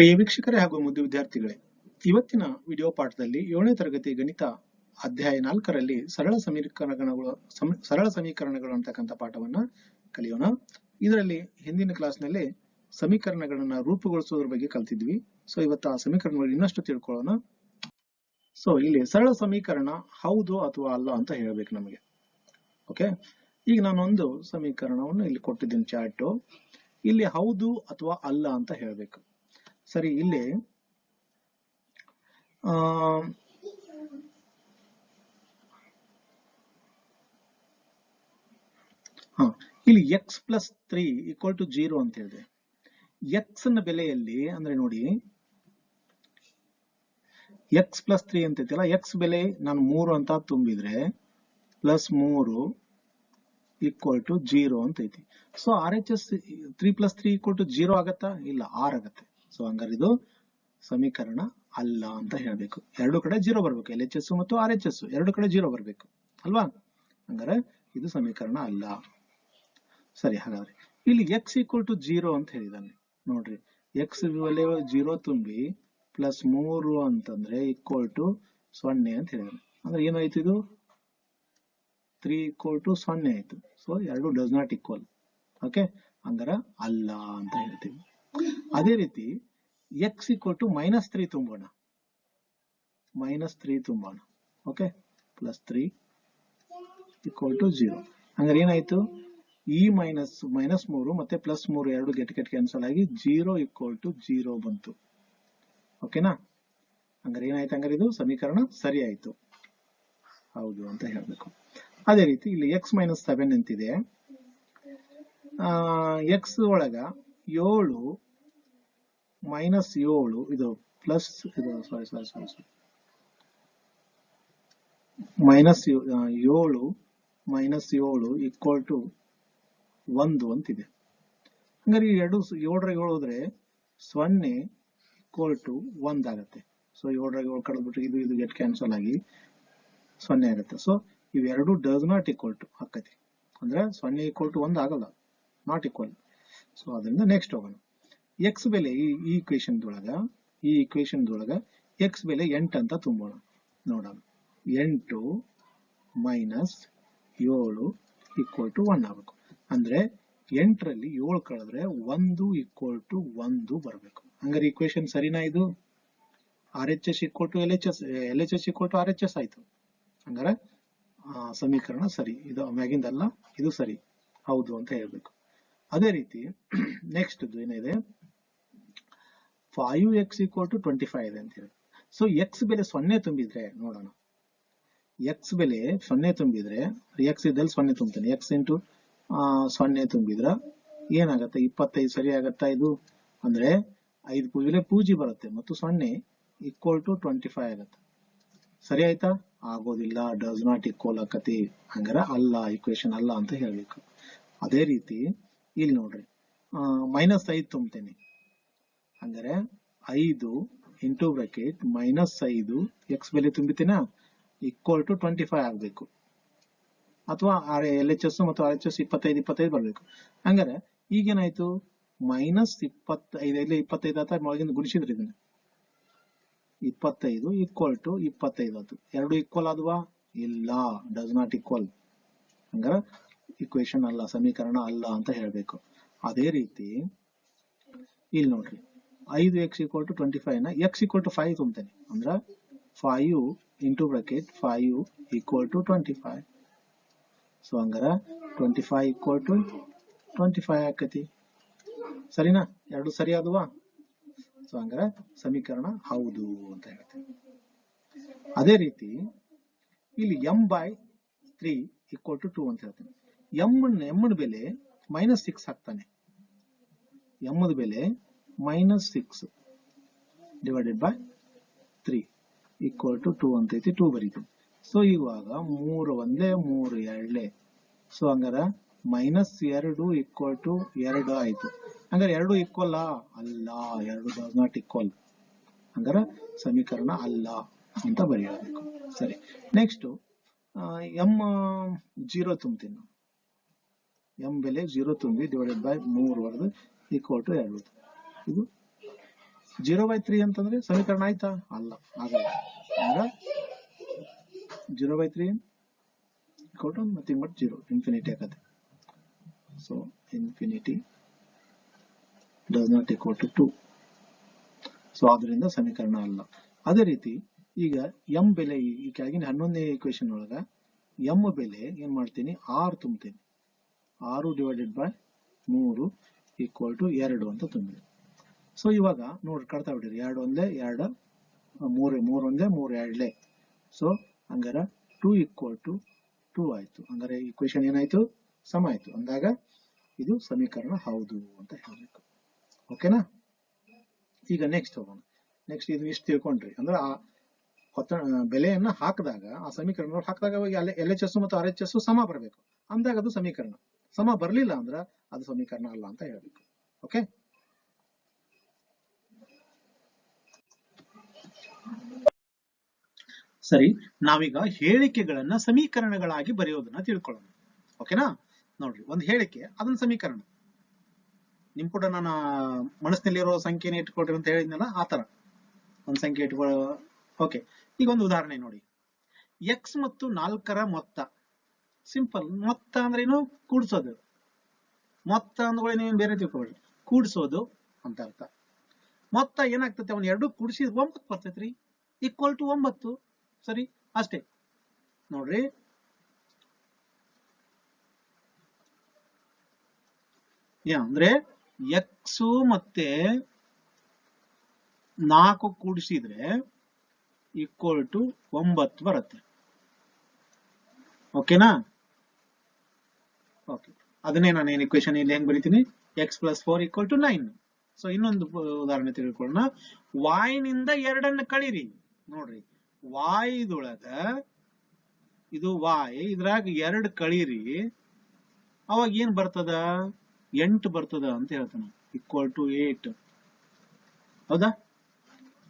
ಪ್ರಿಯ ವೀಕ್ಷಕರೇ ಹಾಗೂ ಮುದ್ದು ವಿದ್ಯಾರ್ಥಿಗಳೇ, ಇವತ್ತಿನ ವಿಡಿಯೋ ಪಾಠದಲ್ಲಿ ಏಳನೇ ತರಗತಿ ಗಣಿತ ಅಧ್ಯಾಯ ನಾಲ್ಕರಲ್ಲಿ ಸರಳ ಸಮೀಕರಣಗಳು, ಸಮ- ಸರಳ ಸಮೀಕರಣಗಳು ಅಂತಕ್ಕಂಥ ಪಾಠವನ್ನ ಕಲಿಯೋಣ. ಇದರಲ್ಲಿ ಹಿಂದಿನ ಕ್ಲಾಸ್ನಲ್ಲಿ ಸಮೀಕರಣಗಳನ್ನ ರೂಪುಗೊಳಿಸೋದ್ರ ಬಗ್ಗೆ ಕಲ್ತಿದ್ವಿ. ಸೊ ಇವತ್ತು ಆ ಸಮೀಕರಣಗಳು ಇನ್ನಷ್ಟು ತಿಳ್ಕೊಳ್ಳೋಣ. ಸೊ ಇಲ್ಲಿ ಸರಳ ಸಮೀಕರಣ ಹೌದು ಅಥವಾ ಅಲ್ಲ ಅಂತ ಹೇಳಬೇಕು ನಮಗೆ. ಓಕೆ ಈಗ ನಾನೊಂದು ಸಮೀಕರಣವನ್ನು ಇಲ್ಲಿ ಕೊಟ್ಟಿದ್ದೀನಿ ಚಾರ್ಟು. ಇಲ್ಲಿ ಹೌದು ಅಥವಾ ಅಲ್ಲ ಅಂತ ಹೇಳ್ಬೇಕು. ಸರಿ, ಇಲ್ಲಿ ಇಲ್ಲಿ x plus three equal to zero ಅಂತ ಹೇಳಿದೆ. ಎಕ್ಸ್ನ ಬೆಲೆಯಲ್ಲಿ, ಅಂದ್ರೆ ನೋಡಿ ಎಕ್ಸ್ ಪ್ಲಸ್ ತ್ರೀ ಅಂತ ಐತಿಲ್ಲ ಎಕ್ಸ್ ಬೆಲೆ ನಾನು ಮೂರು ಅಂತ ತುಂಬಿದ್ರೆ ಪ್ಲಸ್ ಮೂರು ಈಕ್ವಲ್ ಟು ಜೀರೋ ಅಂತ ಐತಿ so R H S three plus three equal to zero ಆಗತ್ತಾ? ಇಲ್ಲ, ಆರ್ ಆಗತ್ತೆ. ಸೊ ಹಂಗಾರೆ ಇದು ಸಮೀಕರಣ ಅಲ್ಲ ಅಂತ ಹೇಳಬೇಕು. ಎರಡು ಕಡೆ ಜೀರೋ ಬರ್ಬೇಕು. ಎಲ್ ಎಚ್ ಎಸ್ ಮತ್ತು ಆರ್ ಎಚ್ ಎಸ್ ಎರಡು ಕಡೆ ಜೀರೋ ಬರಬೇಕು. ಅಲ್ವಾ? ಹಂಗಾರೆ ಇದು ಸಮೀಕರಣ ಅಲ್ಲ. ಸರಿ, ಹಾಗಾದ್ರೆ. ಇಲ್ಲಿ ಎಕ್ಸ್ ಈಕ್ವಲ್ ಟು ಜೀರೋ ಅಂತ ಹೇಳಿದಾನೆ ನೋಡ್ರಿ. ಎಕ್ಸ್ ಜೀರೋ ತುಂಬಿ ಪ್ಲಸ್ ಮೂರು ಅಂತಂದ್ರೆ ಈಕ್ವಲ್ ಟು ಸೊನ್ನೆ ಅಂತ ಹೇಳಿದಾನೆ ಅಂದ್ರೆ ಏನಾಯ್ತು ಇದು? ತ್ರೀ ಈಕ್ವಲ್ ಟು ಸೊನ್ನೆ ಆಯ್ತು. ಸೊ ಎರಡು ಡಸ್ ನಾಟ್ ಈಕ್ವಲ್ ಓಕೆ ಹಂಗಾರ ಅಲ್ಲ ಅಂತ ಹೇಳ್ತೀವಿ. ಅದೇ ರೀತಿ x equal to minus three ತುಂಬೋಣ. Minus three ತುಂಬೋಣ. Okay plus three equal to zero ಹಂಗಾರೆ ಏನಾಯ್ತು? ಇ ಮೈನಸ್ ಮೈನಸ್ ಮೂರು ಮತ್ತೆ ಪ್ಲಸ್ ಮೂರು ಎರಡು ಗೆಟ್ ಗೆಟ್ ಕ್ಯಾನ್ಸಲ್ ಆಗಿ ಜೀರೋ ಈಕ್ವಲ್ ಟು ಜೀರೋ ಬಂತು. ಓಕೆನಾ ಹಂಗಾರೆ ಏನಾಯ್ತು ಹಂಗಾರೆ ಇದು? ಸಮೀಕರಣ ಸರಿ ಆಯ್ತು ಹೌದು ಅಂತ ಹೇಳ್ಬೇಕು. ಅದೇ ರೀತಿ ಇಲ್ಲಿ ಎಕ್ಸ್ ಮೈನಸ್ ಸೆವೆನ್ ಅಂತಿದೆ ಎಕ್ಸ್ ಒಳಗ ಏಳು ಮೈನಸ್ ಏಳು, ಇದು ಪ್ಲಸ್ ಇದು sorry sorry sorry sorry minus ಏಳು ಮೈನಸ್ ಏಳು ಈಕ್ವಲ್ ಟು ಒಂದು ಅಂತಿದೆ. ಹಂಗಾರೆ ಈ ಎರಡು ಏಳರ ಏಳು ಹೋದ್ರೆ ಸೊನ್ನೆ ಈಕ್ವಲ್ ಟು ಒಂದ್ ಆಗತ್ತೆ. ಸೊ ಏಳರ ಏಳು ಕಳೆದ್ಬಿಟ್ಟು ಇದು ಇದು ಗೆಟ್ ಕ್ಯಾನ್ಸಲ್ ಆಗಿ ಸೊನ್ನೆ ಆಗುತ್ತೆ. ಸೊ ಇವೆರಡು ಡಸ್ ನಾಟ್ ಈಕ್ವಲ್ ಟು ಆಕತಿ ಅಂದ್ರೆ ಸೊನ್ನೆ ಈಕ್ವಲ್ ಟು ಒಂದು ಆಗಲ್ಲ. ನಾಟ್ ಈಕ್ವಲ್ ಸೊ ಅದರಿಂದ ನೆಕ್ಸ್ಟ್ ಹೋಗೋಣ. ಎಕ್ಸ್ ಬೆಲೆ ಈ ಈ ಇಕ್ವೇಶನ್ ದೊಳಗ, ಈ ಇಕ್ವೇಶನ್ ದೊಳಗ ಎಕ್ಸ್ ಬೆಲೆ ಎಂಟು ಅಂತ ತುಂಬೋಣ. ನೋಡೋಣ. ಎಂಟು ಮೈನಸ್ ಏಳು ಈಕ್ವಲ್ ಟು ಒನ್ ಆಗಬೇಕು. ಅಂದ್ರೆ ಎಂಟರಲ್ಲಿ ಏಳು ಕಳೆದ್ರೆ ಒಂದು ಈಕ್ವಲ್ ಟು ಒಂದು ಬರಬೇಕು. ಹಂಗಾರೆ ಇಕ್ವೇಶನ್ ಸರಿನಾ ಇದು? R H S equal to L H S L H S equal to R H S ಆಯ್ತು. ಹಂಗಾರೆ ಸಮೀಕರಣ ಸರಿ. ಇದು ಮ್ಯಾಗಿಂದಲ್ಲ, ಇದು ಸರಿ. ಹೌದು ಅಂತ ಹೇಳ್ಬೇಕು. ಅದೇ ರೀತಿ ನೆಕ್ಸ್ಟ್ ಏನಿದೆ? Five x equal to twenty five ಇದೆ ಅಂತ ಹೇಳಿ. ಸೊ ಎಕ್ಸ್ ಬೆಲೆ ಸೊನ್ನೆ ತುಂಬಿದ್ರೆ, ನೋಡೋಣ. ಎಕ್ಸ್ ಬೆಲೆ ಸೊನ್ನೆ ತುಂಬಿದ್ರೆ ಎಕ್ಸ್ ಇದ್ದಲ್ಲಿ ಸೊನ್ನೆ ತುಂಬ್ತಾನೆ. ಎಕ್ಸ್ ಇಂಟು ಸೊನ್ನೆ ತುಂಬಿದ್ರ ಏನಾಗತ್ತೆ? ಇಪ್ಪತ್ತೈದು ಸರಿ ಆಗತ್ತಾ ಇದು? ಅಂದ್ರೆ ಐದು ಪೂಜೆ ಪೂಜಿ ಬರುತ್ತೆ, ಮತ್ತು ಸೊನ್ನೆ ಈಕ್ವಲ್ ಟು ಟ್ವೆಂಟಿ ಫೈವ್ ಆಗತ್ತೆ. ಸರಿ ಆಯ್ತಾ? ಆಗೋದಿಲ್ಲ ಡಸ್ ನಾಟ್ ಈಕ್ವಲ್ ಆಕತಿ ಹಂಗಾರ ಅಲ್ಲ ಇಕ್ವೇಶನ್ ಅಲ್ಲ ಅಂತ ಹೇಳಬೇಕು. ಅದೇ ರೀತಿ ಇಲ್ಲಿ ನೋಡ್ರಿ. ಮೈನಸ್ ಐದು ತುಂಬ್ತೀನಿ. ಅಂದರೆ ಐದು ಇಂಟು ಬ್ರಾಕೆಟ್ ಮೈನಸ್ ಐದು ಎಕ್ಸ್ ಬೆಲೆ ತುಂಬಿತೇನ? ಈಕ್ವಲ್ ಟು ಟ್ವೆಂಟಿ ಫೈವ್ ಆಗಬೇಕು. ಅಥವಾ ಆರ್ ಎಲ್ ಎಚ್ ಎಸ್ ಮತ್ತು ಆರ್ ಎಚ್ ಎಸ್ ಇಪ್ಪತ್ತೈದು ಇಪ್ಪತ್ತೈದು ಬರಬೇಕು. ಹಂಗಾರೆ ಈಗೇನಾಯ್ತು? ಮೈನಸ್ ಇಪ್ಪತ್ತೈದು ಇಲ್ಲಿ ಇಪ್ಪತ್ತೈದು ಆತ ಒಳಗಿಂದ ಗುಣಿಸಿದ್ರಿ ಇದನ್ನ. ಇಪ್ಪತ್ತೈದು ಈಕ್ವಲ್ ಟು ಇಪ್ಪತ್ತೈದು ಆತು ಎರಡು ಈಕ್ವಲ್ ಆದ್ವಾ? ಇಲ್ಲ ಡಸ್ ನಾಟ್ ಈಕ್ವಲ್ ಹಂಗಾರ ಇಕ್ವೇಶನ್ ಅಲ್ಲ, ಸಮೀಕರಣ ಅಲ್ಲ ಅಂತ ಹೇಳಬೇಕು. ಅದೇ ರೀತಿ, ಇಲ್ಲಿ ನೋಡ್ರಿ. ಐದು ಎಕ್ಸ್ ಈಕ್ವಲ್ ಟು ಟ್ವೆಂಟಿ ಫೈವ್ನ ಎಕ್ಸ್ ಈಕ್ವಲ್ ಟು ಫೈವ್ ತುಂಬ್ತೇನೆ ಅಂದ್ರ five into bracket five equal to twenty five so ಹಂಗಾರ twenty five equal to twenty five ಆಕತಿ. ಸರಿನಾ? ಎರಡು ಸರಿ ಆದವಾ? ಸೊ ಹಂಗಾರೆ ಸಮೀಕರಣ ಹೌದು ಅಂತ ಹೇಳ್ತೀನಿ. ಅದೇ ರೀತಿ, ಇಲ್ಲಿ M by three equal to two ಅಂತ ಹೇಳ್ತೇನೆ. ಎಂ ಎಮ್ಮನ ಬೆಲೆ ಮೈನಸ್ ಸಿಕ್ಸ್ ಹಾಕ್ತಾನೆ ಎಮ್ಮದ ಬೆಲೆ minus six divided by three equal to two ಅಂತ ಐತಿ ಟೂ ಬರೀತು. ಸೊ ಇವಾಗ ಮೂರು ಒಂದೇ, ಮೂರು ಎರಡೇ. ಸೊ ಹಂಗಾರ ಮೈನಸ್ ಎರಡು ಈಕ್ವಲ್ ಟು ಎರಡು ಆಯ್ತು. ಹಂಗಾರೆ ಎರಡು ಈಕ್ವಲ್ ಅಲ್ಲ, ಎರಡು ಡಸ್ ನಾಟ್ ಈಕ್ವಲ್ ಹಂಗಾರ ಸಮೀಕರಣ ಅಲ್ಲ ಅಂತ ಬರೆಯಬೇಕು. ಸರಿ ನೆಕ್ಸ್ಟ್ ಎಂ ಜೀರೋ ತುಂಬ್ತೀನಿ ನಾವು ಎಂ ಬೆಲೆ ಜೀರೋ ತುಂಬಿ ಡಿವೈಡೆಡ್ ಬೈ ಮೂರು ಹೊಡೆದು ಈಕ್ವಲ್ ಟು ಎರಡು. ಇದು ಜೀರೋ ಬೈ ತ್ರೀ ಅಂತಂದ್ರೆ ಸಮೀಕರಣ ಆಯ್ತಾ? ಅಲ್ಲ ಆಗಲ್ಲ ಆಗ zero by three equal to ಮತ್ತೆ ಬಟ್ ಜೀರೋ ಇನ್ಫಿನಿಟಿ ಆಗತ್ತೆ. So infinity does not equal to two so ಆದ್ರಿಂದ ಸಮೀಕರಣ ಅಲ್ಲ. ಅದೇ ರೀತಿ, ಈಗ ಎಂ ಬೆಲೆ ಈ ಕೆಳಗಿನ ಹನ್ನೊಂದನೇ ಇಕ್ವೇಶನ್ ಒಳಗ ಎಂ ಬೆಲೆ ಏನ್ ಮಾಡ್ತೀನಿ? ಆರ್ ತುಂಬ್ತೀನಿ ಆರು ಡಿವೈಡೆಡ್ ಬೈ ಮೂರು ಈಕ್ವಲ್ ಟು ಎರಡು ಅಂತ ತುಂಬಿದೆ ಸೊ ಇವಾಗ ನೋಡಿ ಕಳ್ತಾ ಬಿಡಿರಿ ಎರಡು ಒಂದೇ ಎರಡು ಮೂರು ಮೂರು ಒಂದೇ ಮೂರು ಎರಡಲೇ. ಸೊ ಹಂಗಾರೆ ಟೂ ಈಕ್ವಲ್ ಟು ಟೂ ಆಯಿತು. ಹಂಗಾರೆ ಕ್ವೇಶನ್ ಏನಾಯ್ತು? ಸಮ ಆಯ್ತು. ಅಂದಾಗ ಇದು ಸಮೀಕರಣ ಹೌದು ಅಂತ ಹೇಳಬೇಕು. ಓಕೆನಾ ಈಗ ನೆಕ್ಸ್ಟ್ ಹೋಗೋಣ. ನೆಕ್ಸ್ಟ್ ಇದು ಇಷ್ಟು ತಿಳ್ಕೊಂಡ್ರಿ. ಅಂದ್ರೆ ಆ ಹೊತ್ತ ಬೆಲೆಯನ್ನ ಹಾಕಿದಾಗ, ಆ ಸಮೀಕರಣ ಹಾಕಿದಾಗ ಎಲ್ ಎಚ್ ಎಸ್ ಮತ್ತು ಆರ್ ಎಚ್ ಎಸ್ ಸಮ ಬರಬೇಕು. ಅಂದಾಗ ಅದು ಸಮೀಕರಣ. ಸಮ ಬರಲಿಲ್ಲ ಅಂದ್ರ ಅದು ಸಮೀಕರಣ ಅಲ್ಲ ಅಂತ ಹೇಳಬೇಕು. ಓಕೆ ಸರಿ, ನಾವೀಗ ಹೇಳಿಕೆಗಳನ್ನ ಸಮೀಕರಣಗಳಾಗಿ ಬರೆಯೋದನ್ನ ತಿಳ್ಕೊಳ್ಳೋಣ. ಓಕೆನಾ ನೋಡ್ರಿ, ಒಂದು ಹೇಳಿಕೆ ಅದನ್ನ ಸಮೀಕರಣ. ನಿಮ್ ಕೂಡ ನಾನು ಮನಸ್ಸಿನಲ್ಲಿರೋ ಸಂಖ್ಯೆನ ಇಟ್ಕೊಟ್ರಿ ಅಂತ ಹೇಳಿದ್ನಲ್ಲ ಆತರ ತರ ಒಂದ್ ಸಂಖ್ಯೆ ಇಟ್ಕೊಳ್ಳೋ ಓಕೆ ಈಗ ಒಂದು ಉದಾಹರಣೆ ನೋಡಿ. ಎಕ್ಸ್ ಮತ್ತು ನಾಲ್ಕರ ಮೊತ್ತ. ಸಿಂಪಲ್ ಮೊತ್ತ ಅಂದ್ರೆ ಏನು? ಕೂಡ್ಸೋದು. ಮೊತ್ತ ಅಂದ್ರೆ ನೀವು ಬೇರೆ ತಿಳ್ಕೊಬೇಡಿ ಕೂಡ್ಸೋದು ಅಂತ ಅರ್ಥ. ಮೊತ್ತ ಏನಾಗ್ತತೆ? ಅವನ್ ಎರಡು ಕೂಡಿಸಿ ಒಂಬತ್ತು ಬರ್ತೈತ್ರಿ ಈಕ್ವಲ್ ಟು ಒಂಬತ್ತು. ಸರಿ? ಅಷ್ಟೇ. ನೋಡ್ರಿ. ಅಂದ್ರೆ ಎಕ್ಸ್ ಮತ್ತೆ ನಾಲ್ಕು ಕೂಡಿಸಿದ್ರೆ ಈಕ್ವಲ್ ಟು ಒಂಬತ್ತು ಬರುತ್ತೆ. ಓಕೆನಾ ಓಕೆ. ಅದನ್ನೇ ನಾನು ಏನು ಇಕ್ವೇಶನ್ ಇಲ್ಲಿ ಹೆಂಗ್ ಬರಿತೀನಿ? X plus four equal to nine so ಇನ್ನೊಂದು ಉದಾಹರಣೆ ತಿಳ್ಕೊಳ್ಳೋಣ ವಾಯ್ನಿಂದ ಎರಡನ್ನ ಕಳೀರಿ. ನೋಡ್ರಿ. ವಾಯ್ದೊಳಗ ಇದು ವಾಯ್ ಇದ್ರಾಗ ಎರಡ್ ಕಳೀರಿ. ಅವಾಗ ಏನ್ ಬರ್ತದ? ಎಂಟು ಬರ್ತದ ಅಂತ ಹೇಳ್ತಾನೆ ಈಕ್ವಲ್ ಟು ಏಟ್ ಹೌದಾ?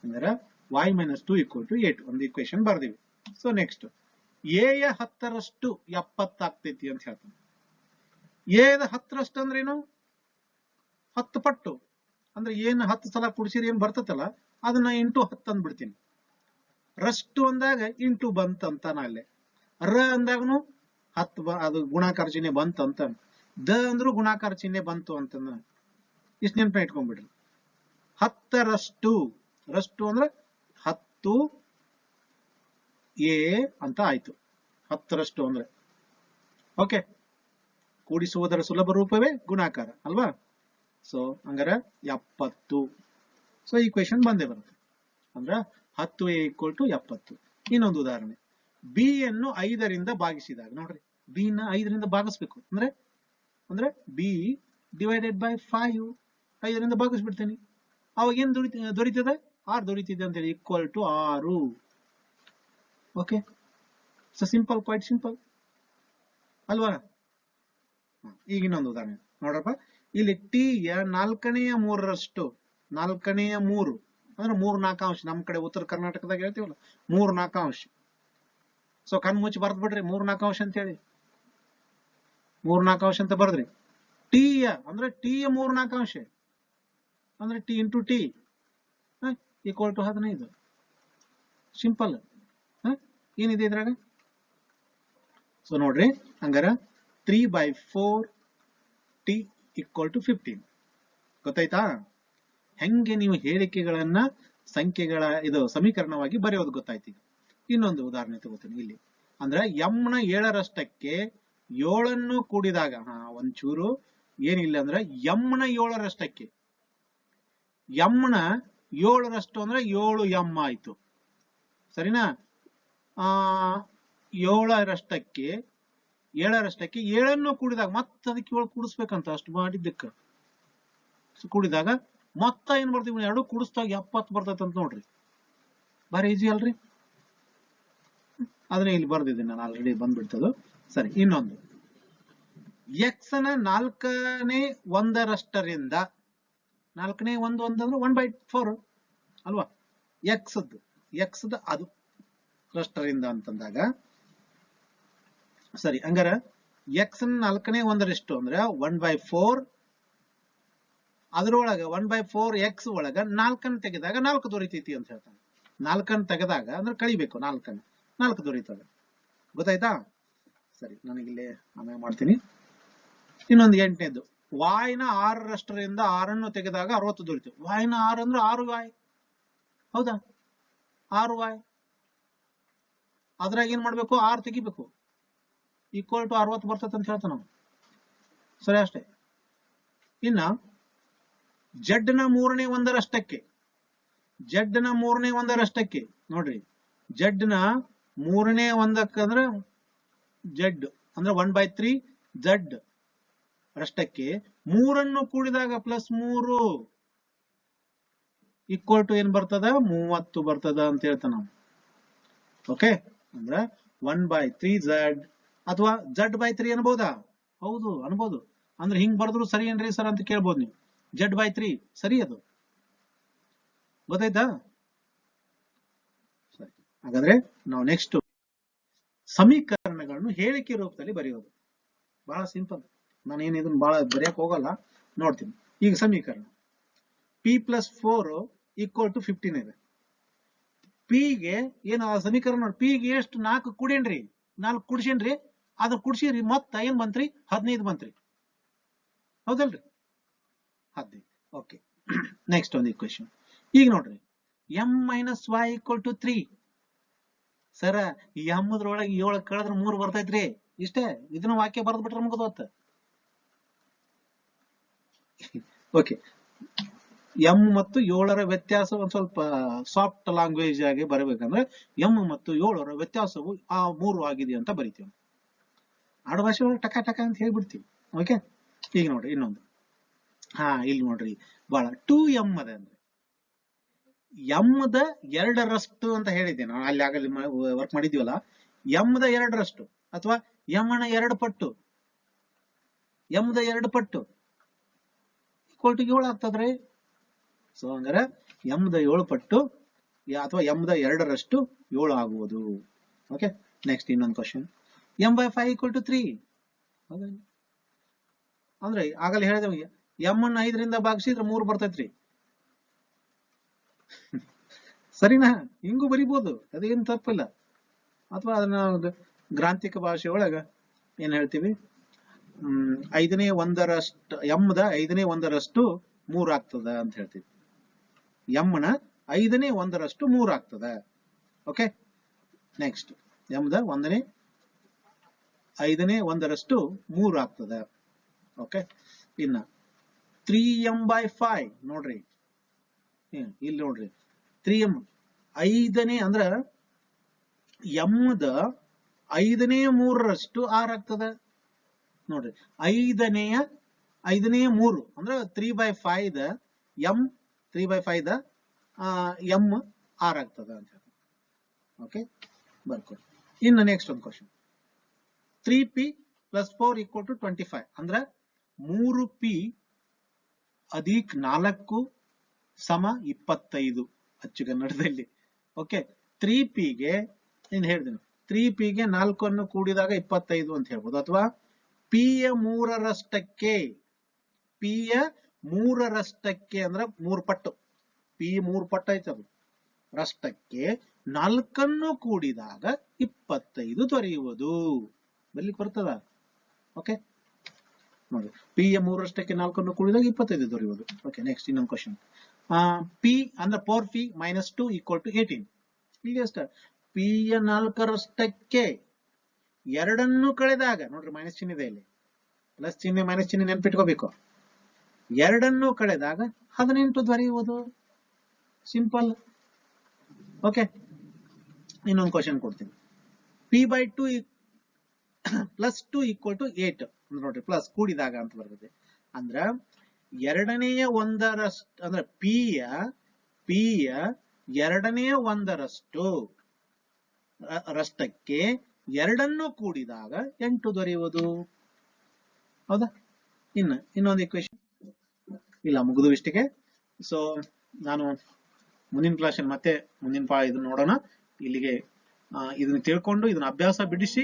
ಅಂದ್ರೆ Y minus two equal to eight ಒಂದು ಇಕ್ವೇಶನ್ ಬರ್ದಿವಿ. ಸೊ ನೆಕ್ಸ್ಟ್ ಎ ಹತ್ತರಷ್ಟು ಎಪ್ಪತ್ತಾಗ್ತೈತಿ ಅಂತ ಹೇಳ್ತಾನೆ. ಎ ಹತ್ತರಷ್ಟು ಅಂದ್ರೇನು? ಹತ್ತು ಪಟ್ಟು. ಅಂದ್ರೆ ಏನು ಹತ್ತು ಸಲ ಕುಡಿಸಿರಿ ಏನ್ ಬರ್ತತಲ್ಲ ಅದನ್ನ ಇಂಟು ಹತ್ತು ಅಂದ್ಬಿಡ್ತೀನಿ. ರಷ್ಟು ಅಂದಾಗ ಇಂಟು ಬಂತ ಅಂತ ಅಲ್ಲೇ. ರ ಅಂದಾಗನು ಹತ್ತು ಅದು ಗುಣಾಕಾರ ಚಿಹ್ನೆ ಬಂತು ಅಂತ. ದ ಅಂದ್ರೂ ಗುಣಾಕಾರ ಚಿಹ್ನೆ ಬಂತು ಅಂತ ಇಷ್ಟು ನೆನಪು ಇಟ್ಕೊಂಡ್ಬಿಡ್ರಿ. ಹತ್ತರಷ್ಟು. ರಷ್ಟು ಅಂದ್ರೆ ಹತ್ತು ಎ ಅಂತ ಆಯ್ತು. ಹತ್ತರಷ್ಟು ಅಂದ್ರೆ. ಓಕೆ. ಕೂಡಿಸುವುದರ ಸುಲಭ ರೂಪವೇ ಗುಣಾಕಾರ, ಅಲ್ವಾ? ಸೊ ಹಂಗಾರ ಎಪ್ಪತ್ತು. ಸೊ ಈ ಕ್ವೆಶನ್ ಬಂದೇ ಬರುತ್ತೆ. ಅಂದ್ರ ಹತ್ತು ಎ ಈಕ್ವಲ್ ಟು ಎಪ್ಪತ್ತು. ಇನ್ನೊಂದು ಉದಾಹರಣೆ. ಬಿ ಅನ್ನು ಐದರಿಂದ ಭಾಗಿಸಿದಾಗ, ನೋಡ್ರಿ ಬಿ ನ ಐದರಿಂದ ಭಾಗಿಸ್ಬೇಕು. ಅಂದ್ರೆ ಅಂದ್ರೆ ಬಿ ಡಿವೈಡೆಡ್ ಬೈ ಫೈವ್ ಐದರಿಂದ ಭಾಗಿಸ್ಬಿಡ್ತೇನೆ. ಅವಾಗ ಏನ್ ದೊರೀತ ದೊರೀತದೆ? ಆರ್ ದೊರೀತಿದೆ ಅಂತ ಹೇಳಿ ಈಕ್ವಲ್ ಟು ಆರು. Okay so simple quite simple ಅಲ್ವಾ. ಈಗ ಇನ್ನೊಂದು ಉದಾಹರಣೆ. ನೋಡ್ರಪ್ಪ, ಇಲ್ಲಿ ಟಿ ಯ ನಾಲ್ಕನೆಯ ಮೂರರಷ್ಟು, ನಾಲ್ಕನೆಯ ಮೂರು, ಅಂದ್ರೆ ಮೂರ್ ನಾಲ್ಕಾಂಶ. ನಮ್ ಕಡೆ ಉತ್ತರ ಕರ್ನಾಟಕದಾಗ ಹೇಳ್ತೀವಲ್ಲ, ಮೂರ್ ನಾಲ್ಕಾಂಶ. ಸೊ ಕಣ್ ಮುಚ್ಚಿ ಬರ್ದ್ ಬಿಡ್ರಿ, ಮೂರ್ ನಾಲ್ಕಾಂಶ ಅಂತ ಹೇಳಿ. ಮೂರ್ ನಾಲ್ಕಾಂಶ ಅಂತ ಬರ್ದ್ರಿ. ಟಿ ಯ, ಅಂದ್ರೆ ಟಿ ಯ ಮೂರ್ ನಾಲ್ಕಾಂಶ. ಅಂದ್ರೆ T into T equal to ಹದಿನೈದು. ಸಿಂಪಲ್ ಏನಿದೆ ಇದ್ರಾಗ? ಸೊ ನೋಡ್ರಿ, ಹಂಗಾರ. Three by four T equal to fifteen ಗೊತ್ತಾಯ್ತಾ? ಹೆಂಗೆ ನೀವು ಹೇಳಿಕೆಗಳನ್ನ, ಸಂಖ್ಯೆಗಳ ಇದು ಸಮೀಕರಣವಾಗಿ ಬರೆಯೋದು ಗೊತ್ತಾಯ್ತು ಇನ್ನೊಂದು ಉದಾಹರಣೆ ತಗೋತೀನಿ ಇಲ್ಲಿ. ಅಂದ್ರೆ ನ ಏಳರಷ್ಟಕ್ಕೆ ಏಳನ್ನು ಕೂಡಿದಾಗ, ಹಾ, ಒಂಚೂರು, ಏನಿಲ್ಲ ಅಂದ್ರೆ ನ ಏಳರಷ್ಟಕ್ಕೆ. ನ ಏಳರಷ್ಟು ಅಂದ್ರೆ ಏಳು ಎಂ ಆಯ್ತು. ಸರಿನಾ? ಆ, ಏಳರಷ್ಟಕ್ಕೆ ಏಳರಷ್ಟಕ್ಕೆ ಏಳನ್ನು ಕೂಡಿದಾಗ ಮತ್ತೆ ಅದಕ್ಕೆ ಏಳು ಕೂಡಿಸ್ಬೇಕಂತ ಅಷ್ಟು ಮಾಡಿದ್ದಕ್ಕ. ಕೂಡಿದಾಗ ಮೊತ್ತ ಏನ್ ಬರ್ತೀವಿ ಎರಡು ಕೂಡಿಸ್ದಾಗ ಎಪ್ಪತ್ತು ಬರ್ತೈತೆ ಅಂತ ನೋಡ್ರಿ. ಬಾರಿ ಈಜಿ ಅಲ್ರಿ? ಅದನ್ನ ಇಲ್ಲಿ ಬರ್ದಿದ್ದೀನಿ ನಾನು ಆಲ್ರೆಡಿ ಬಂದ್ಬಿಡ್ತದು. ಸರಿ, ಇನ್ನೊಂದು. ಎಕ್ಸ್ನ ನಾಲ್ಕನೇ ಒಂದರಷ್ಟರಿಂದ, ನಾಲ್ಕನೇ ಒಂದು ಒಂದಂದ್ರೆ ಒನ್ ಬೈ ಫೋರ್ ಅಲ್ವಾ? ಎಕ್ಸ್ ಎಕ್ಸ್ ಅದು ರಷ್ಟರಿಂದ ಅಂತಂದಾಗ ಸರಿ, ಹಂಗಾರೆ ಎಕ್ಸ್ ನಾಲ್ಕನೇ ಒಂದರಷ್ಟು ಅಂದ್ರೆ ಒನ್ ಬೈ ಫೋರ್ ಅದ್ರೊಳಗ ಒನ್ ಬೈ ಫೋರ್ ಎಕ್ಸ್ ಒಳಗ ನಾಲ್ಕನ್ನು ತೆಗೆದಾಗ ನಾಲ್ಕು ದೊರೀತೈತಿ ಅಂತ ಹೇಳ್ತಾನೆ. ನಾಲ್ಕನ್ನು ತೆಗೆದಾಗ ಅಂದ್ರೆ ಕಳಿಬೇಕು ನಾಲ್ಕನ್ ನಾಲ್ಕು ದೊರೀತದೆ. ಗೊತ್ತಾಯ್ತಾ? ಸರಿ ನನಗಿಲ್ಲಿ ಆಮೇಲೆ ಮಾಡ್ತೀನಿ. ಇನ್ನೊಂದು ಎಂಟನೇದು. ವಾಯ್ನ ಆರರಷ್ಟರಿಂದ ಆರನ್ನು ತೆಗೆದಾಗ ಅರವತ್ತು ದೊರೀತು. ವಾಯ್ನ ಆರು ಅಂದ್ರೆ ಆರು ವಾಯ್ ಹೌದಾ? ಆರು ವಾಯ್ ಅದ್ರಾಗ ಏನ್ ಮಾಡ್ಬೇಕು? ಆರು ತೆಗಿಬೇಕು. ಈಕ್ವಲ್ ಟು ಅರವತ್ತು ಬರ್ತದೆ ಅಂತ ಹೇಳ್ತಾನ ಸರಿ ಅಷ್ಟೇ. ಇನ್ನ ಜಡ್ನ ಮೂರನೇ ಒಂದರಷ್ಟಕ್ಕೆ ಜಡ್ನ ಮೂರನೇ ಒಂದರಷ್ಟಕ್ಕೆ, ನೋಡ್ರಿ ಜಡ್ನ ಮೂರನೇ ಒಂದಕ್ಕಂದ್ರೆ ಜಡ್ ಅಂದ್ರೆ ಒನ್ ಬೈ ತ್ರೀ ಜಡ್ ರಷ್ಟಕ್ಕೆ ಮೂರನ್ನು ಕೂಡಿದಾಗ ಪ್ಲಸ್ ಮೂರು ಈಕ್ವಲ್ ಟು ಏನ್ ಬರ್ತದ? ಮೂವತ್ತು ಬರ್ತದ ಅಂತ ಹೇಳ್ತಾನ ಓಕೆ ಅಂದ್ರ ಒನ್ ಬೈ ತ್ರೀ ಝಡ್ ಅಥವಾ ಜಡ್ ಬೈ ತ್ರೀ ಅನ್ಬೋದಾ? ಹೌದು, ಅನ್ಬೋದು. ಅಂದ್ರೆ ಹಿಂಗ್ ಬರೆದ್ರು ಸರಿ ಏನ್ರಿ ಸರ್ ಅಂತ ಕೇಳ್ಬೋದು ನೀವು. ಜಡ್ ಬೈ ತ್ರೀ ಸರಿ ಅದು. ಗೊತ್ತಾಯ್ತಾ? ಹಾಗಾದ್ರೆ ನಾವು ನೆಕ್ಸ್ಟ್ ಸಮೀಕರಣಗಳನ್ನು ಹೇಳಿಕೆ ರೂಪದಲ್ಲಿ ಬರೆಯೋದು. ಬಹಳ ಸಿಂಪಲ್ ನಾನು ಇದನ್ನ ಬಹಳ ಬರೆಯಕ್ ಹೋಗಲ್ಲ. ನೋಡ್ತೀನಿ. ಈಗ ಸಮೀಕರಣ. P plus four equal to fifteen ಇದೆ. ಪಿಗೆ ಏನು ಆ ಸಮೀಕರಣ ನೋಡಿ. ಪಿಗೆ ಎಷ್ಟು ನಾಲ್ಕು ಕುಡೇನ್ರಿ ನಾಲ್ಕು ಕುಡ್ಸೇನ್ರಿ? ಅದ್ರ ಕುಡ್ಸಿರಿ, ಮತ್ತ ಏನ್ ಬಂತ್ರಿ? ಹದಿನೈದು ಬಂತ್ರಿ. ಹೌದಲ್ರಿ? ಹದಿನೈದು. ಓಕೆ ನೆಕ್ಸ್ಟ್ ಒಂದು ಇಕ್ವೇಶನ್ ಈಗ ನೋಡ್ರಿ. M minus Y equal to three ಸರ ಈ ಎಮ್ಮದ್ರೊಳಗೆ ಏಳು ಕಳೆದ್ರೆ ಮೂರು ಬರ್ತೈತ್ರಿ. ಇಷ್ಟೇ? ಇದನ್ನ ವಾಕ್ಯ ಬರೆದ್ ಬಿಟ್ರೆ ಮುಗಿದೋತ್ ಓಕೆ ಎಂ ಮತ್ತು ಏಳರ ವ್ಯತ್ಯಾಸ ಒಂದ್ ಸ್ವಲ್ಪ ಸಾಫ್ಟ್ ಲ್ಯಾಂಗ್ವೇಜ್ ಆಗಿ ಬರಬೇಕಂದ್ರೆ ಎಂ ಮತ್ತು ಏಳರ ವ್ಯತ್ಯಾಸವು ಆ ಮೂರು ಆಗಿದೆ ಅಂತ ಬರಿತೀವಿ. ಆಡುಭಾಷೆ ಒಳಗೆ ಟಕ ಟಕ ಅಂತ ಹೇಳ್ಬಿಡ್ತೀವಿ. ಓಕೆ ಈಗ ನೋಡ್ರಿ ಇನ್ನೊಂದು. ಹಾ, ಇಲ್ಲಿ ನೋಡ್ರಿ. ಬಹಳ ಟು ಎಂ ಅದ ಅಂದ್ರೆ. ದ ಎರಡರಷ್ಟು ಅಂತ ಹೇಳಿದ್ದೆ ನಾವು ಅಲ್ಲಿ ಆಗಲಿ ವರ್ಕ್ ಮಾಡಿದ್ವಲ್ಲ. ದ ಎರಡರಷ್ಟು ಅಥವಾ ಎಮ್ಮನ ಎರಡು ಪಟ್ಟು. ಎಮ್ದ ಎರಡು ಪಟ್ಟು. ಕೋಟಿ ಏಳು ಆಗ್ತದ್ರಿ. ಸೊ ಹಂಗಾರೆ ಎಮ್ದ ಏಳು ಪಟ್ಟು ಅಥವಾ ಎಮ್ದ ಎರಡರಷ್ಟು ಏಳು ಆಗುವುದು. ಓಕೆ ನೆಕ್ಸ್ಟ್ ಇನ್ನೊಂದು question M by five equal to three ಅಂದ್ರೆ ಆಗಲ್ಲ ಹೇಳಿದೆ ಎಂ ಅನ್ನ ಐದರಿಂದ ಭಾಗಿಸಿದ್ರೆ ಮೂರು ಬರ್ತೈತ್ರಿ. ಸರಿನಾ? ಹಿಂಗೂ ಬರಿಬೋದು. ಅದೇನು ತಪ್ಪಿಲ್ಲ. ಅಥವಾ ಅದನ್ನ ಗ್ರಾಂಥಿಕ ಭಾಷೆ ಒಳಗ ಏನ್ ಹೇಳ್ತೀವಿ? ಹ್ಮ್, ಐದನೇ ಒಂದರಷ್ಟು ಎಮ್ದ ಐದನೇ ಒಂದರಷ್ಟು ಮೂರ್ ಆಗ್ತದ ಅಂತ ಹೇಳ್ತೀವಿ. ಎಂನ ಐದನೇ ಒಂದರಷ್ಟು ಮೂರ್ ಆಗ್ತದ. ಓಕೆ ನೆಕ್ಸ್ಟ್ ಎಮ್ದ ಒಂದನೇ ಐದನೇ ಒಂದರಷ್ಟು ಮೂರು ಆಗ್ತದೆ. ಓಕೆ ಇನ್ನ ತ್ರೀ ಎಂ ಬೈ ಫೈವ್ ನೋಡ್ರಿ. ಇಲ್ಲಿ ನೋಡ್ರಿ. ತ್ರೀ ಎಂ ಐದನೇ ಅಂದ್ರ ಎಮ್ದ ಐದನೇ ಮೂರರಷ್ಟು ಆರ್ ಆಗ್ತದೆ. ನೋಡ್ರಿ. ಐದನೆಯ ಐದನೇ ಮೂರು ಅಂದ್ರೆ three by five the M three by five the M R ಆಗ್ತದೆ ಅಂತ ಹೇಳಿ ಓಕೆ ಬರ್ಕೊಡಿ. ಇನ್ನು ನೆಕ್ಸ್ಟ್ ಒಂದು question three P plus four equal to twenty five ಅಂದ್ರೆ ಮೂರು ಪಿ ಅದೀಕ್ ನಾಲ್ಕು ಸಮ ಇಪ್ಪತ್ತೈದು. ಅಚ್ಚುಗನ್ನಡದಲ್ಲಿ ಓಕೆ ತ್ರೀ ಪಿಗೆ ಏನ್ ಹೇಳ್ತೀನಿ ತ್ರೀ ಪಿಗೆ ನಾಲ್ಕನ್ನು ಕೂಡಿದಾಗ ಇಪ್ಪತ್ತೈದು ಅಂತ ಹೇಳ್ಬೋದು, ಅಥವಾ ಪಿ ಯ ಮೂರರಷ್ಟಕ್ಕೆ ಪಿ ಯ ಮೂರರಷ್ಟಕ್ಕೆ ಅಂದ್ರೆ ಮೂರು ಪಟ್ಟು. ಪಿ ಮೂರು ಪಟ್ಟು ಐತೆ ಅದು. ರಷ್ಟಕ್ಕೆ ನಾಲ್ಕನ್ನು ಕೂಡಿದಾಗ ಇಪ್ಪತ್ತೈದು ದೊರೆಯುವುದು. ಬರ್ಲಿಕ್ಕೆ ಬರ್ತದ? ಓಕೆ ನೋಡಿ ಪಿ ಯ ಮೂರಷ್ಟಕ್ಕೆ ನಾಲ್ಕನ್ನು ಕೂಡಿದಾಗ ಇಪ್ಪತ್ತೈದು ದೊರೆಯುವುದು. ಓಕೆ ನೆಕ್ಸ್ಟ್ ಇನ್ನೊಂದು ಕ್ವಶನ್ ಪಿ ಅಂದ್ರೆ four P minus two equal to eighteen ಈಗ ಅಷ್ಟ. ಪಿ ಯ ನಾಲ್ಕರಷ್ಟಕ್ಕೆ ಎರಡನ್ನು ಕಳೆದಾಗ, ನೋಡ್ರಿ ಮೈನಸ್ ಚಿಹ್ನೆ ಇದೆ ಇಲ್ಲಿ. ಪ್ಲಸ್ ಚಿಹ್ನೆ ಮೈನಸ್ ಚಿಹ್ನೆ ನೆನ್ಪಿಟ್ಕೋಬೇಕು. ಎರಡನ್ನು ಕಳೆದಾಗ ಹದಿನೆಂಟು ದೊರೆಯುವುದು. ಸಿಂಪಲ್ ಓಕೆ ಇನ್ನೊಂದು ಕ್ವಶನ್ ಕೊಡ್ತೀನಿ. P by two plus two equal to eight ನೋಡ್ರಿ ಪ್ಲಸ್ ಕೂಡಿದಾಗ ಅಂತ ಬರ್ತದೆ. ಅಂದ್ರ ಎರಡನೆಯ ಒಂದರಷ್ಟು, ಅಂದ್ರೆ ಪಿ ಯ ಪಿ ಯ ಎರಡನೆಯ ಒಂದರಷ್ಟು ರಷ್ಟಕ್ಕೆ ಎರಡನ್ನು ಕೂಡಿದಾಗ ಎಂಟು ದೊರೆಯುವುದು. ಹೌದಾ? ಇನ್ನು, ಇನ್ನೊಂದು ಇಕ್ವೇಶನ್ ಇಲ್ಲ, ಮುಗಿದು ಇಷ್ಟಕ್ಕೆ ಸೊ ನಾನು ಮುಂದಿನ ಕ್ಲಾಸ್ ಮತ್ತೆ ಮುಂದಿನ ಪಾ ಇದನ್ನ ನೋಡೋಣ. ಇಲ್ಲಿಗೆ ಇದನ್ನ ತಿಳ್ಕೊಂಡು, ಇದನ್ನ ಅಭ್ಯಾಸ ಬಿಡಿಸಿ.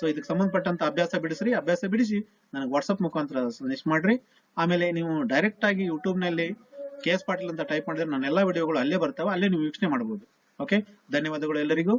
ಸೊ ಇದಕ್ಕೆ ಸಂಬಂಧಪಟ್ಟಂತ ಅಭ್ಯಾಸ ಬಿಡಿಸ್ರಿ. ಅಭ್ಯಾಸ ಬಿಡಿಸಿ ನನಗೆ ವಾಟ್ಸಪ್ ಮುಖಾಂತರ ಸಂದೇಶ ಮಾಡ್ರಿ. ಆಮೇಲೆ ನೀವು ಡೈರೆಕ್ಟ್ ಆಗಿ ಯೂಟ್ಯೂಬ್ನಲ್ಲಿ ಕೆ ಎಸ್ ಪಾಟೀಲ್ ಅಂತ ಟೈಪ್ ಮಾಡಿದ್ರೆ ನನ್ನ ಎಲ್ಲಾ ವಿಡಿಯೋಗಳು ಅಲ್ಲೇ ಬರ್ತಾವೆ. ಅಲ್ಲೇ ನೀವು ವೀಕ್ಷಣೆ ಮಾಡಬಹುದು ಓಕೆ ಧನ್ಯವಾದಗಳು ಎಲ್ಲರಿಗೂ.